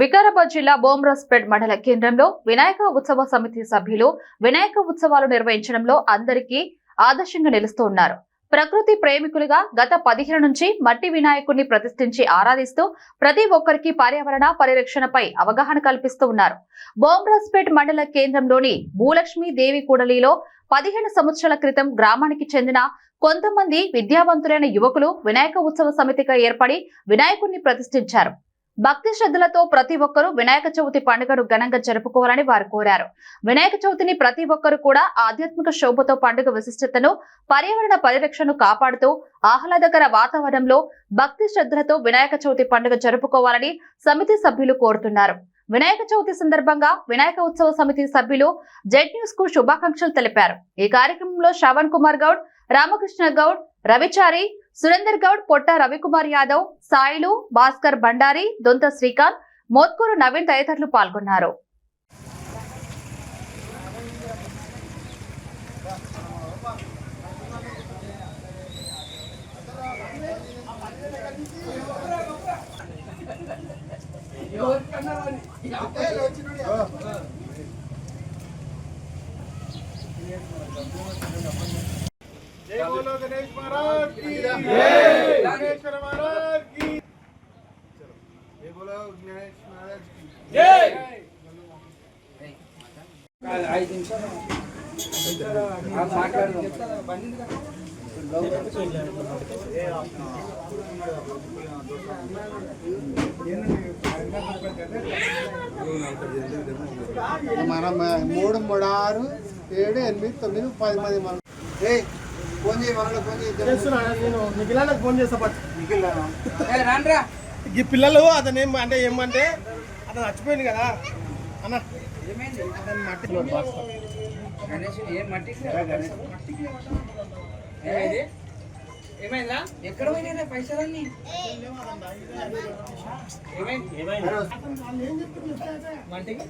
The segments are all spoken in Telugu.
వికారాబాద్ జిల్లా బోమ్రాస్పేట్ మండల కేంద్రంలో వినాయక ఉత్సవ సమితి సభ్యులు వినాయక ఉత్సవాలు నిర్వహించడంలో అందరికీ ఆదర్శంగా నిలుస్తూ ఉన్నారు. ప్రకృతి ప్రేమికులుగా గత పదిహేను నుంచి మట్టి వినాయకుడిని ప్రతిష్ఠించి ఆరాధిస్తూ ప్రతి ఒక్కరికి పర్యావరణ పరిరక్షణపై అవగాహన కల్పిస్తూ ఉన్నారు. బోమ్రాస్పేట్ మండల కేంద్రంలోని భూలక్ష్మి దేవి కూడలిలో పదిహేను సంవత్సరాల క్రితం గ్రామానికి చెందిన కొంతమంది విద్యావంతులైన యువకులు వినాయక ఉత్సవ సమితిగా ఏర్పడి వినాయకుడిని ప్రతిష్ఠించారు. భక్తి శ్రద్ధలతో ప్రతి ఒక్కరూ వినాయక చవితి పండుగను ఘనంగా జరుపుకోవాలని వారు కోరారు. వినాయక చవితిని ప్రతి ఒక్కరూ కూడా ఆధ్యాత్మిక శోభతో పండుగ విశిష్టతను పర్యావరణ పరిరక్షణను కాపాడుతూ ఆహ్లాదకర వాతావరణంలో భక్తి శ్రద్ధలతో వినాయక చవితి పండుగ జరుపుకోవాలని సమితి సభ్యులు కోరుతున్నారు. వినాయక చవితి సందర్భంగా వినాయక ఉత్సవ సమితి సభ్యులు జెడ్ న్యూస్కు శుభాకాంక్షలు తెలిపారు. ఈ కార్యక్రమంలో శ్రవణ్ కుమార్ గౌడ్ రామకృష్ణ గౌడ్ రవిచారి సురేందర్ గౌడ్ పొట్ట రవికుమార్ యాదవ్ సాయిలు భాస్కర్ భండారి దొంత శ్రీకాంత్ మోత్కూరు నవీన్ తదితరులు పాల్గొన్నారు. బోలో గణేష్ మహారాజ్కి జై గణేశ్వర మహారాజ్కి జై బోలో గణేష్ మహారాజ్కి జై కాల్ ఐదు నిమిషాలు మాట్లాడదాం బండి మనం మూడు మూడు ఆరు ఏడు ఎనిమిది తొమ్మిది పది మంది మనం ఏ ఫోన్ చేయి మనలో ఫోన్ చేయి చేస్తున్నా నేను మిగిలిన ఫోన్ చేస్తా పట్టు మిగిలిన ఏ, రాండ్రా ఈ పిల్లలు అతను ఏం అంటే ఏమంటే అతను చచ్చిపోయింది కదా. అన్న ఏమైంది? అతను బాస్తా. గణేష్ ఏం మట్టి? ఏమైంది? ఏమైందా ఎక్కడ పోయినా పైసలన్నీ? ఏమైంది? మట్టికి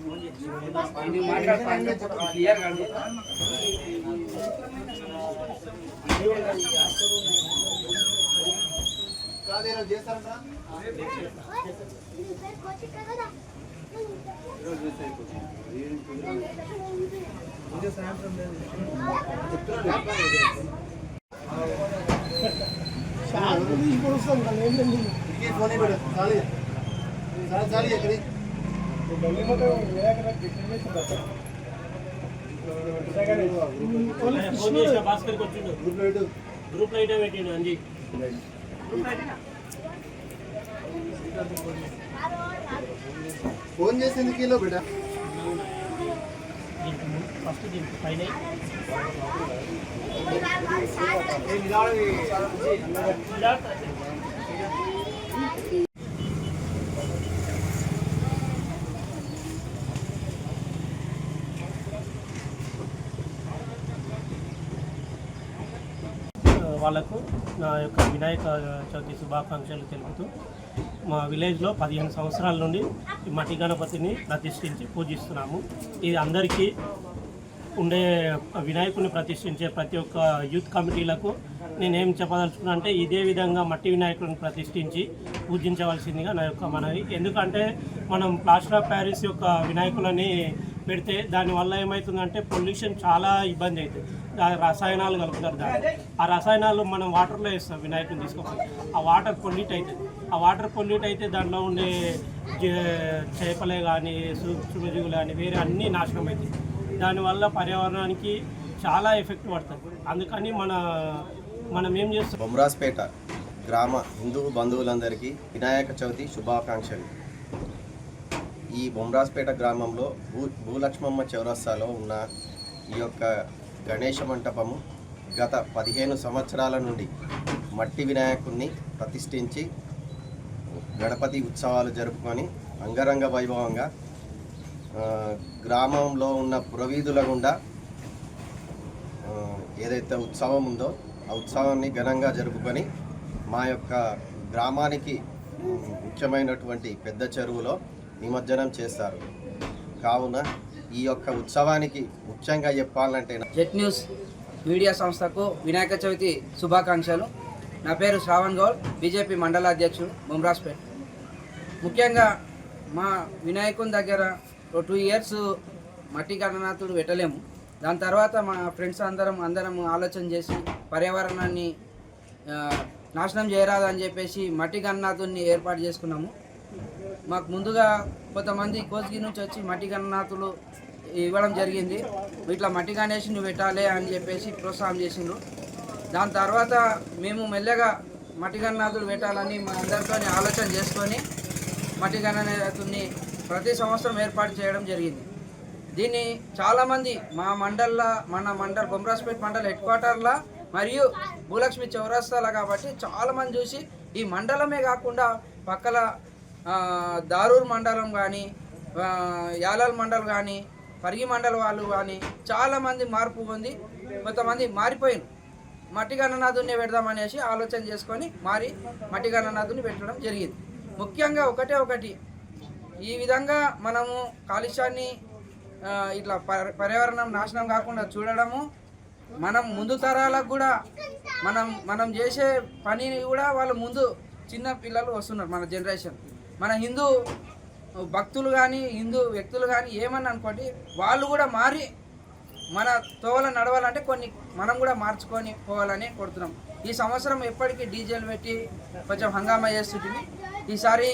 ఇది మాట్లాడుతా కదా, ఏం గ్రూప్ లైట్ పెట్టిండు అంజీ ఫోన్ చేసింది కిలో బిడ్డ. ఫస్ట్ దీనికి పైన వాళ్ళకు నా యొక్క వినాయక చవితి శుభాకాంక్షలు తెలుపుతూ మా విలేజ్లో పదిహేను సంవత్సరాల నుండి ఈ మట్టి గణపతిని ప్రతిష్ఠించి పూజిస్తున్నాము. ఇది అందరికీ ఉండే వినాయకుడిని ప్రతిష్ఠించే ప్రతి ఒక్క యూత్ కమిటీలకు నేనేం చెప్పదలుచుకున్నా అంటే ఇదే విధంగా మట్టి వినాయకుడిని ప్రతిష్ఠించి పూజించవలసిందిగా నా యొక్క మనవి. ఎందుకంటే మనం ప్లాస్టర్ ఆఫ్ ప్యారిస్ యొక్క వినాయకులని పెడితే దానివల్ల ఏమవుతుందంటే పొల్యూషన్ చాలా ఇబ్బంది అవుతుంది దాని రసాయనాలు కలుపుతారు దాన్ని ఆ రసాయనాలు మనం వాటర్లో వేస్తాం వినాయకుని తీసుకోవాలి ఆ వాటర్ పొల్యూట్ అవుతుంది ఆ వాటర్ పొల్యూట్ అయితే దాంట్లో ఉండే చేపలే కానీ సూక్ష్మజీవులు కానీ వేరే అన్నీ నాశనం అవుతాయి దానివల్ల పర్యావరణానికి చాలా ఎఫెక్ట్ పడుతుంది అందుకని మన మనం ఏం చేస్తాం? బొమ్రాస్పేట గ్రామ హిందూ బంధువులందరికీ వినాయక చవితి శుభాకాంక్షలు. ఈ బొమ్రాస్పేట గ్రామంలో భూ భూలక్ష్మమ్మ చౌరస్తాలో ఉన్న ఈ యొక్క గణేష మంటపము గత పదిహేను సంవత్సరాల నుండి మట్టి వినాయకుడిని ప్రతిష్ఠించి గణపతి ఉత్సవాలు జరుపుకొని అంగరంగ వైభవంగా గ్రామంలో ఉన్న పురవీధుల గుండా ఏదైతే ఉత్సవం ఉందో ఆ ఉత్సవాన్ని ఘనంగా జరుపుకొని మా యొక్క గ్రామానికి ముఖ్యమైనటువంటి పెద్ద చెరువులో నిమజ్జనం చేస్తారు. కావున ఈ యొక్క ఉత్సవానికి ముఖ్యంగా చెప్పాలంటే జెట్ న్యూస్ మీడియా సంస్థకు వినాయక చవితి శుభాకాంక్షలు. నా పేరు శ్రావణ్ గౌడ్ బీజేపీ మండల అధ్యక్షుడు బొమ్రాజ్పేట్. ముఖ్యంగా మా వినాయకుని దగ్గర టూ ఇయర్స్ మట్టి గణనాథుడు పెట్టలేము. దాని తర్వాత మా ఫ్రెండ్స్ అందరం అందరం ఆలోచన చేసి పర్యావరణాన్ని నాశనం చేయరాదని చెప్పేసి మట్టి గణనాథుడిని ఏర్పాటు చేసుకున్నాము. మాకు ముందుగా కొంతమంది కోసిగి నుంచి వచ్చి మట్టి గణనాథులు ఇవ్వడం జరిగింది. ఇట్లా మట్టి గణేష్ని పెట్టాలి అని చెప్పేసి ప్రోత్సాహం చేసిండ్రు. దాని తర్వాత మేము మెల్లగా మట్టి గణనాథులు పెట్టాలని మా అందరితో ఆలోచన చేసుకొని మట్టి గణనాథుని ప్రతి సంవత్సరం ఏర్పాటు చేయడం జరిగింది. దీన్ని చాలామంది మా మండల్ల మన మండల్ బొమ్రాస్పేట్ మండల్ హెడ్ క్వార్టర్లా మరియు భూలక్ష్మి చౌరస్తాల కాబట్టి చాలామంది చూసి ఈ మండలమే కాకుండా పక్కల దారూర్ మండలం కానీ యాలాల్ మండల్ కానీ పరిగి మండల వాళ్ళు కానీ చాలామంది మార్పు పొంది కొంతమంది మారిపోయారు. మట్టి గణనాథుని పెడదామనేసి ఆలోచన చేసుకొని మారి మట్టి గణనాథుని పెట్టడం జరిగింది. ముఖ్యంగా ఒకటే ఒకటి. ఈ విధంగా మనము కాలుష్యాన్ని ఇట్లా పర్- పర్యావరణం నాశనం కాకుండా చూడడము మనం ముందు తరాలకు కూడా మనం మనం చేసే పనిని కూడా వాళ్ళు ముందు చిన్న పిల్లలు వస్తున్నారు మన జనరేషన్. మన హిందూ భక్తులు కానీ హిందూ వ్యక్తులు కానీ ఏమని అనుకోండి వాళ్ళు కూడా మారి మన తోవల నడవాలంటే కొన్ని మనం కూడా మార్చుకొని పోవాలని కోరుతున్నాం. ఈ సంవత్సరం ఎప్పటికీ డీజేలు పెట్టి కొంచెం హంగామా చేస్తుంటుంది ఈసారి